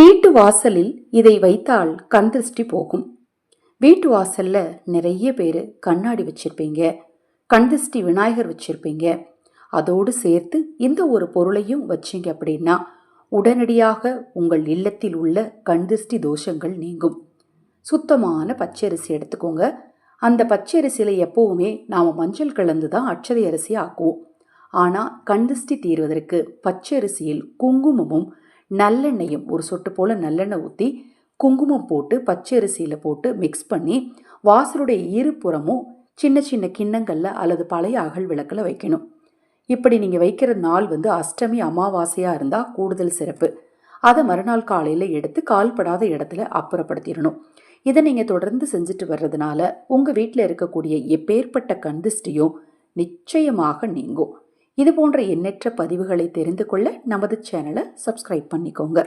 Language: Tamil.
வீட்டு வாசலில் இதை வைத்தால் கண் திருஷ்டி போகும். வீட்டு வாசல்ல நிறைய பேர் கண்ணாடி வச்சிருப்பீங்க கண் திருஷ்டி விநாயகர் வச்சிருப்பீங்க. அதோடு சேர்த்து இந்த ஒரு பொருளையும் வச்சீங்க அப்படின்னா உடனடியாக உங்கள் இல்லத்தில் உள்ள கண் திருஷ்டி தோஷங்கள் நீங்கும். சுத்தமான பச்சரிசி எடுத்துக்கோங்க. அந்த பச்சரிசியில் எப்போவுமே நாம் மஞ்சள் கலந்து தான் அச்சதை அரிசி ஆக்குவோம் ஆனால் கண்திஷ்டி தீர்வதற்கு பச்சரிசியில் குங்குமமும் நல்லெண்ணெயும் ஒரு சொட்டு போல் நல்லெண்ணெய் ஊற்றி குங்குமம் போட்டு பச்சரிசியில் போட்டு மிக்ஸ் பண்ணி வாசலுடைய இருபுறமும் சின்ன சின்ன கிண்ணங்களில் அல்லது பழைய அகல் விளக்கில் வைக்கணும். இப்படி நீங்கள் வைக்கிற நாள் வந்து அஷ்டமி அமாவாசையாக இருந்தால் கூடுதல் சிறப்பு. அதை மறுநாள் காலையில் எடுத்து கால்படாத இடத்துல அப்புறப்படுத்திடணும். இதை நீங்கள் தொடர்ந்து செஞ்சுட்டு வர்றதுனால உங்கள் வீட்டில் இருக்கக்கூடிய எப்பேற்பட்ட கந்திஷ்டியும் நிச்சயமாக நீங்கும். இது போன்ற எண்ணற்ற பதிவுகளை தெரிந்து கொள்ள நமது சேனலை சப்ஸ்கிரைப் பண்ணிக்கோங்க.